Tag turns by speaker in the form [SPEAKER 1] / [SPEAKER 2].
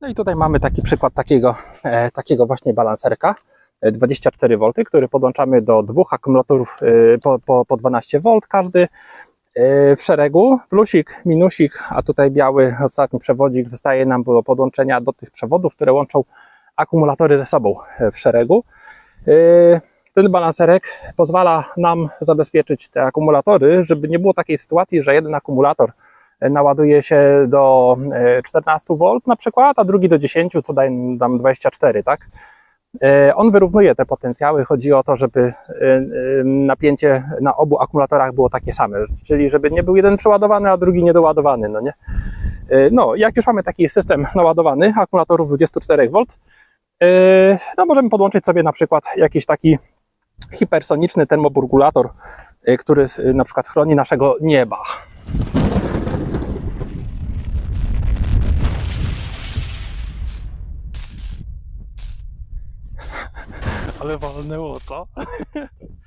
[SPEAKER 1] No i tutaj mamy taki przykład takiego, e, takiego właśnie balanserka. e, 24 V, który podłączamy do dwóch akumulatorów e, po, po, po 12 V każdy e, w szeregu. Plusik, minusik, a tutaj biały ostatni przewodzik zostaje nam do podłączenia do tych przewodów, które łączą akumulatory ze sobą e, w szeregu. E, Ten balanserek pozwala nam zabezpieczyć te akumulatory, żeby nie było takiej sytuacji, że jeden akumulator naładuje się do e, 14 V na przykład, a drugi do 10, co daje nam 24, tak? E, On wyrównuje te potencjały. Chodzi o to, żeby e, e, napięcie na obu akumulatorach było takie same, czyli żeby nie był jeden przeładowany, a drugi niedoładowany, no nie? E, No, jak już mamy taki system naładowany akumulatorów 24 V, e, no możemy podłączyć sobie na przykład jakiś taki hipersoniczny termoburgulator, e, który na przykład chroni naszego nieba. Ale walnęło, co?